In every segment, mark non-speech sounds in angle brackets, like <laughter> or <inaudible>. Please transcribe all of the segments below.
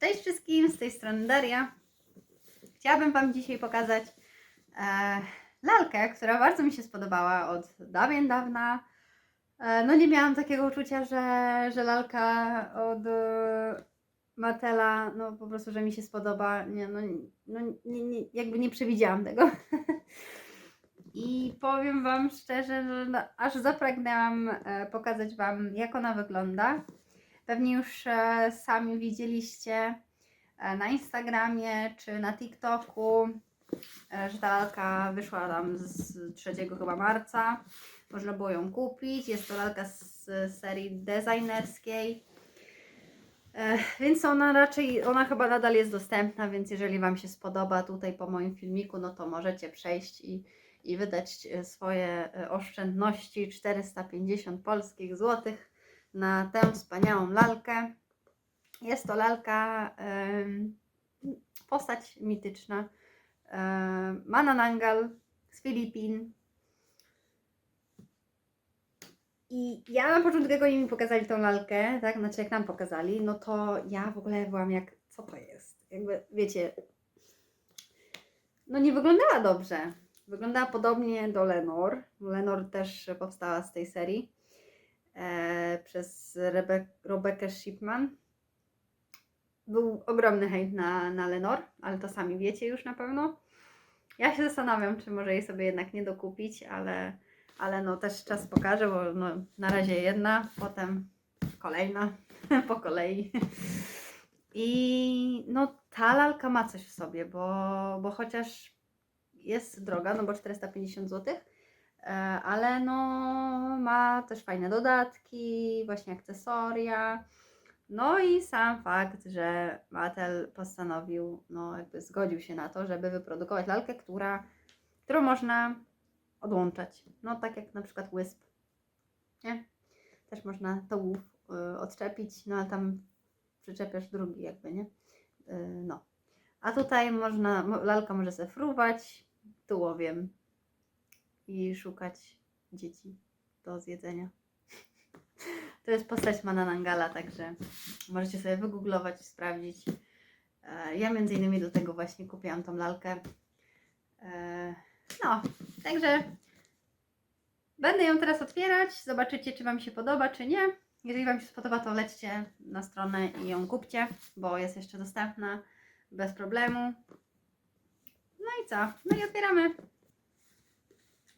Cześć wszystkim, z tej strony Daria. Chciałabym Wam dzisiaj pokazać e, lalkę, która bardzo mi się spodobała od dawien dawna. E, no nie miałam takiego uczucia, że, że lalka od e, Matela, no po prostu, że mi się spodoba. Nie, no, no nie, nie, jakby nie przewidziałam tego. I powiem Wam szczerze, że no, aż zapragnęłam e, pokazać Wam, jak ona wygląda. Pewnie już e, sami widzieliście e, na Instagramie czy na TikToku, e, że ta lalka wyszła tam z 3 chyba marca. Można było ją kupić. Jest to lalka z serii designerskiej. Więc ona raczej, ona chyba nadal jest dostępna, więc jeżeli Wam się spodoba tutaj po moim filmiku, no to możecie przejść i, i wydać swoje oszczędności 450 polskich złotych na tę wspaniałą lalkę. Jest to lalka, postać mityczna, Mananangal z Filipin. I ja na początku, jak oni mi pokazali tą lalkę, tak, znaczy jak nam pokazali, no to ja w ogóle byłam jak, co to jest? Jakby, wiecie, no nie wyglądała dobrze. Wyglądała podobnie do Lenor. Lenor też powstała z tej serii przez Rebe Rebekę Shipman. Był ogromny hejt na, na Lenor, ale to sami wiecie już na pewno. Ja się zastanawiam, czy może jej sobie jednak nie dokupić, ale, ale no też czas pokaże, bo no, na razie jedna, potem kolejna, <laughs> po kolei. I no ta lalka ma coś w sobie, bo, bo chociaż jest droga, no bo 450 zł, e, ale no ma też fajne dodatki, właśnie akcesoria. No i sam fakt, że Mattel postanowił, no jakby zgodził się na to, żeby wyprodukować lalkę, która, którą można odłączać. No tak jak na przykład Wisp, nie? Też można to y, odczepić, no ale tam przyczepiasz drugi jakby, nie? Y, no. A tutaj można, mo- lalka może sobie fruwać tułowiem i szukać dzieci do zjedzenia. <laughs> To jest postać Mananangala, także możecie sobie wygooglować i sprawdzić. E, Ja między innymi do tego właśnie kupiłam tą lalkę. E, No, także będę ją teraz otwierać. Zobaczycie, czy Wam się podoba, czy nie. Jeżeli Wam się spodoba, to lećcie na stronę i ją kupcie, bo jest jeszcze dostępna bez problemu. No i co? No i otwieramy.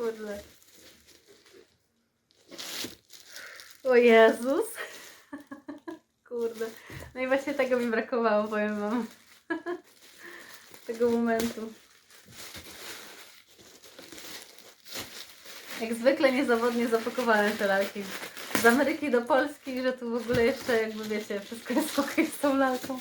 kurde. O Jezus. <laughs> Kurde. No i właśnie tego mi brakowało, powiem wam. <laughs> Tego momentu. Jak zwykle niezawodnie zapakowałem te lalki z Ameryki do Polski, że tu w ogóle jeszcze jakby wiecie, wszystko jest <laughs> okej z tą lalką.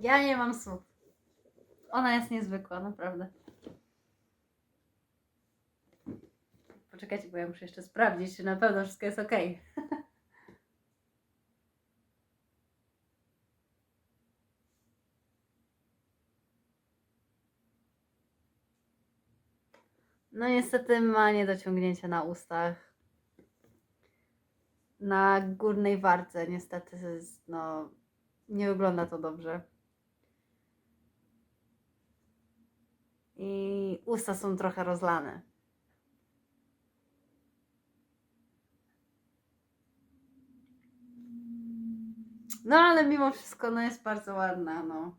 Ja nie mam słów. Ona jest niezwykła, naprawdę. Poczekajcie, bo ja muszę jeszcze sprawdzić, czy na pewno wszystko jest ok. <laughs> No niestety ma niedociągnięcie na ustach. Na górnej wardze niestety no nie wygląda to dobrze. I usta są trochę rozlane. No ale mimo wszystko no jest bardzo ładna, no.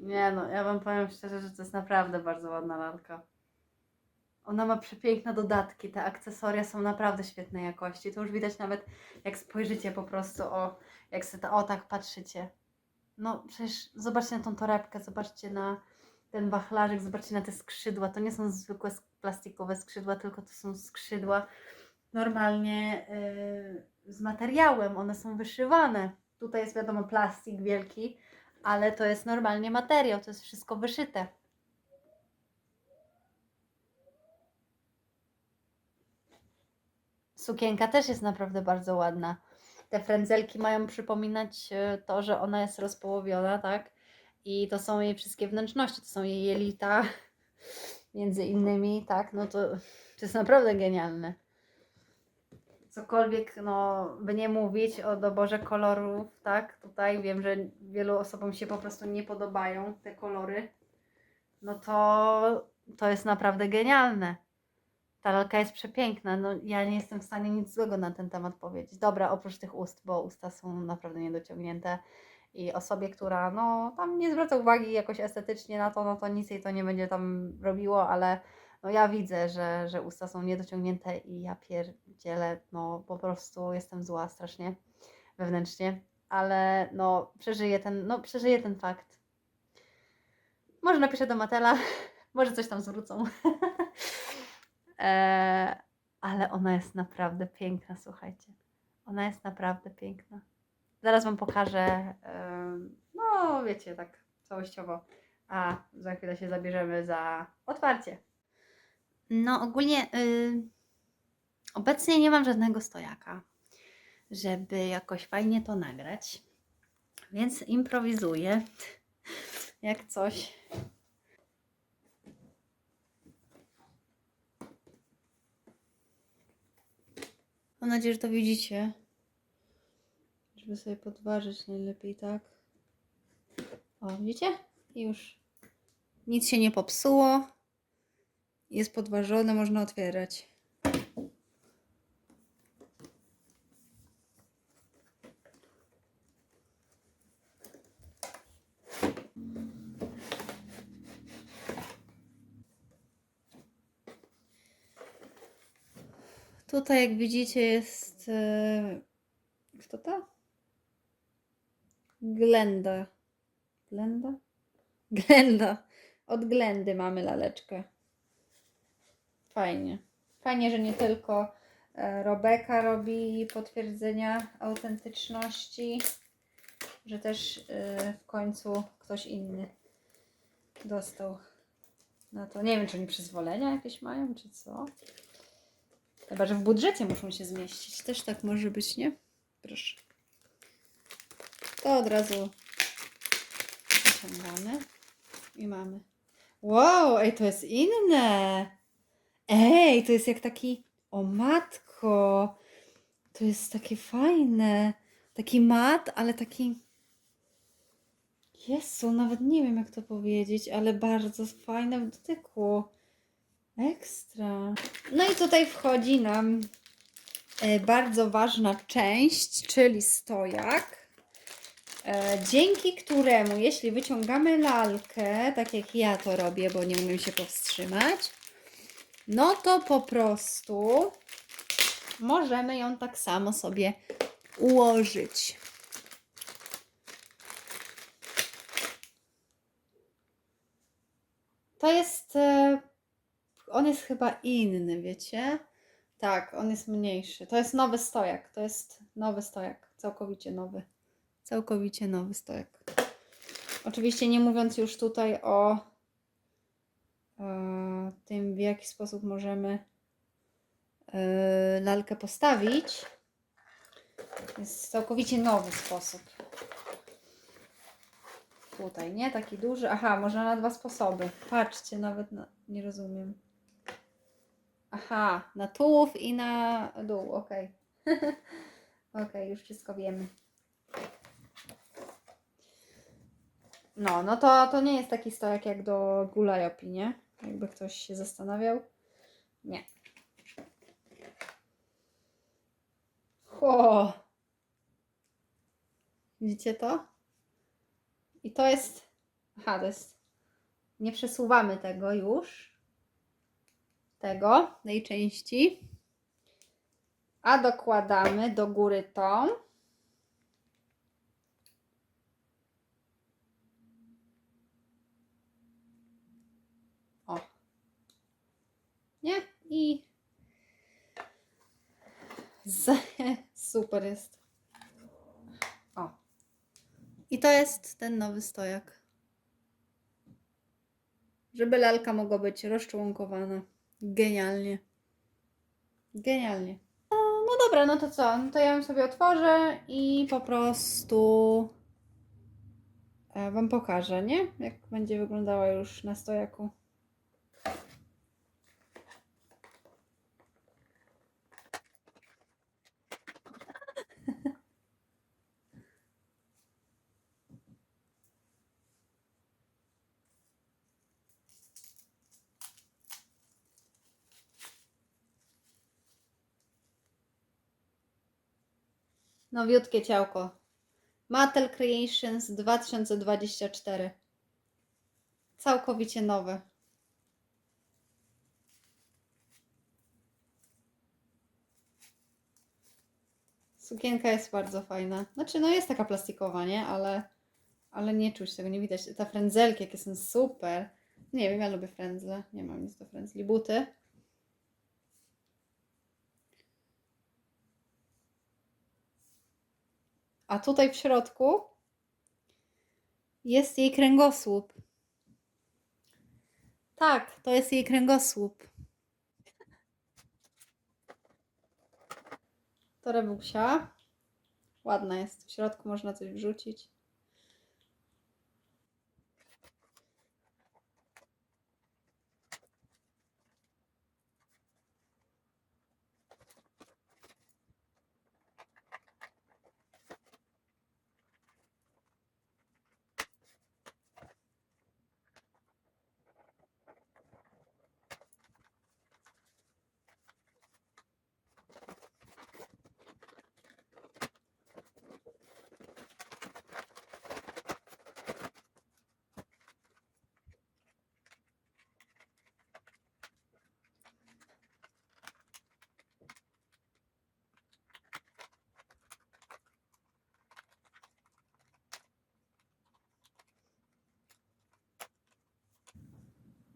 Nie no, ja wam powiem szczerze, że to jest naprawdę bardzo ładna lalka. Ona ma przepiękne dodatki, te akcesoria są naprawdę świetnej jakości. To już widać nawet jak spojrzycie po prostu o, jak sobie to, o tak patrzycie. No przecież zobaczcie na tą torebkę, zobaczcie na ten wachlarzyk, zobaczcie na te skrzydła. To nie są zwykłe plastikowe skrzydła, tylko to są skrzydła normalnie yy, z materiałem. One są wyszywane. Tutaj jest wiadomo plastik wielki, ale to jest normalnie materiał, to jest wszystko wyszyte. Sukienka też jest naprawdę bardzo ładna. Te frędzelki mają przypominać e, to, że ona jest rozpołowiona, tak? I to są jej wszystkie wnętrzności, to są jej jelita, <laughs> między innymi, tak? No to, to jest naprawdę genialne. Cokolwiek, no, by nie mówić o doborze kolorów, tak? Tutaj wiem, że wielu osobom się po prostu nie podobają te kolory. No to, to jest naprawdę genialne. Ta lalka jest przepiękna. No, ja nie jestem w stanie nic złego na ten temat powiedzieć. Dobra, oprócz tych ust, bo usta są naprawdę niedociągnięte. I osobie, która no, tam nie zwraca uwagi jakoś estetycznie na to, no to nic jej to nie będzie tam robiło, ale no, ja widzę, że, że usta są niedociągnięte i ja pierdzielę, no po prostu jestem zła strasznie wewnętrznie, ale no przeżyję ten, no przeżyję ten fakt. Może napiszę do Matela, <laughs> może coś tam zwrócą. <laughs> Eee, ale ona jest naprawdę piękna, słuchajcie. Ona jest naprawdę piękna. Zaraz Wam pokażę, em, no wiecie, tak całościowo. A za chwilę się zabierzemy za otwarcie. No ogólnie y, obecnie nie mam żadnego stojaka, żeby jakoś fajnie to nagrać. Więc improwizuję. Jak coś. Nadzieję, że to widzicie. Żeby sobie podważyć najlepiej, tak? O, widzicie? Już nic się nie popsuło. Jest podważone, można otwierać. Tutaj, jak widzicie, jest. E, kto to? Glenda. Glenda? Glenda. Od Glendy mamy laleczkę. Fajnie. Fajnie, że nie tylko e, Robeka robi potwierdzenia autentyczności, że też e, w końcu ktoś inny dostał na to. Nie wiem, czy oni przyzwolenia jakieś mają, czy co. Chyba, że w budżecie muszą się zmieścić. Też tak może być, nie? Proszę. To od razu wyciągamy i mamy. Wow, ej, to jest inne. Ej, to jest jak taki. O matko. To jest takie fajne. Taki mat, ale taki. Jezu, nawet nie wiem jak to powiedzieć, ale bardzo fajne w dotyku. Ekstra. No i tutaj wchodzi nam e, bardzo ważna część, czyli stojak, e, dzięki któremu, jeśli wyciągamy lalkę, tak jak ja to robię, bo nie umiem się powstrzymać, no to po prostu możemy ją tak samo sobie ułożyć. To jest. On jest chyba inny, wiecie? Tak, on jest mniejszy. To jest nowy stojak. To jest nowy stojak. Całkowicie nowy. Całkowicie nowy stojak. Oczywiście nie mówiąc już tutaj o e, tym, w jaki sposób możemy e, lalkę postawić. Jest całkowicie nowy sposób. Tutaj, nie? Taki duży. Aha, można na dwa sposoby. Patrzcie, nawet na... nie rozumiem. Aha, na tułów i na dół, okej. <laughs> okej, już wszystko wiemy. No, no to, to nie jest taki stojak jak do Gulajopi, nie? Jakby ktoś się zastanawiał. Nie. O! Widzicie to? I to jest. Aha, to jest. Nie przesuwamy tego już. Tego, tej części. A dokładamy do góry tą. O. Nie? I. Z... <laughs> Super jest. O. I to jest ten nowy stojak. Żeby lalka mogła być rozczłonkowana. Genialnie. Genialnie. No, no dobra, no to co? No to ja ją sobie otworzę i po prostu e, Wam pokażę, nie? Jak będzie wyglądała już na stojaku. Nowiutkie ciałko. Mattel Creations 2024. Całkowicie nowe. Sukienka jest bardzo fajna. Znaczy, no jest taka plastikowa, nie? Ale, ale nie czuć tego, nie widać. Te frędzelki, jakie są super. Nie wiem, ja lubię frędzle. Nie mam nic do frędzli. Buty. A tutaj w środku jest jej kręgosłup. Tak, to jest jej kręgosłup. Torebusia. Ładna jest. W środku można coś wrzucić.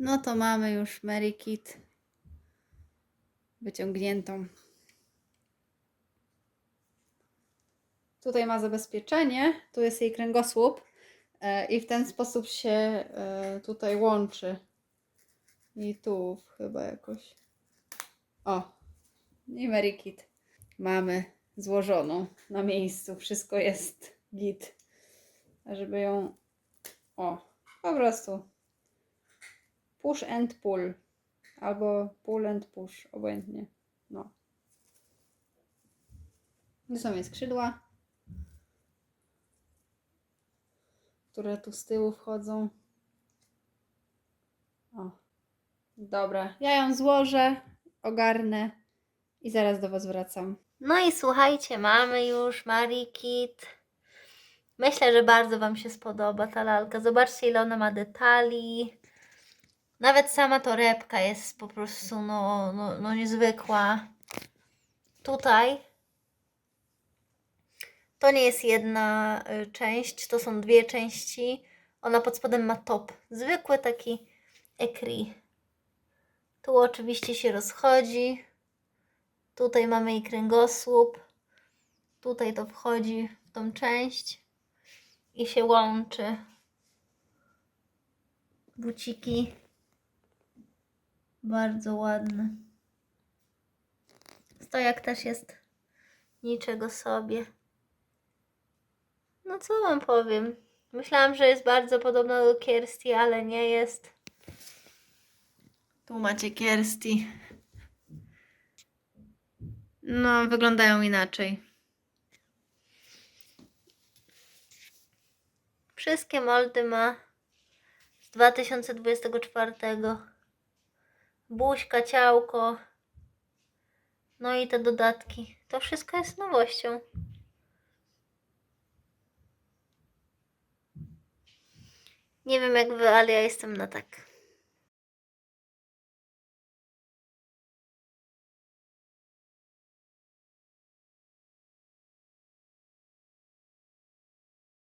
No to mamy już Mary Kit wyciągniętą. Tutaj ma zabezpieczenie, tu jest jej kręgosłup e, i w ten sposób się e, tutaj łączy. I tu chyba jakoś. O, i Mary Kit mamy złożoną na miejscu. Wszystko jest git. A żeby ją. O, po prostu push and pull. Albo pull and push, obojętnie. No. Tu są jej skrzydła, które tu z tyłu wchodzą. O. Dobra, ja ją złożę, ogarnę i zaraz do Was wracam. No i słuchajcie, mamy już Marie Kit. Myślę, że bardzo Wam się spodoba ta lalka. Zobaczcie, ile ona ma detali. Nawet sama torebka jest po prostu no, no, no niezwykła. Tutaj to nie jest jedna y, część, to są dwie części. Ona pod spodem ma top. Zwykły taki ekri. Tu oczywiście się rozchodzi. Tutaj mamy jej kręgosłup. Tutaj to wchodzi w tą część i się łączy. Buciki. Bardzo ładne. Stojak też jest niczego sobie. No co wam powiem? Myślałam, że jest bardzo podobna do Kirsty, ale nie jest. Tu macie Kirsty. No, wyglądają inaczej. Wszystkie moldy ma z 2024. Buźka, ciałko. No i te dodatki. To wszystko jest nowością. Nie wiem jak wy, ale ja jestem na tak.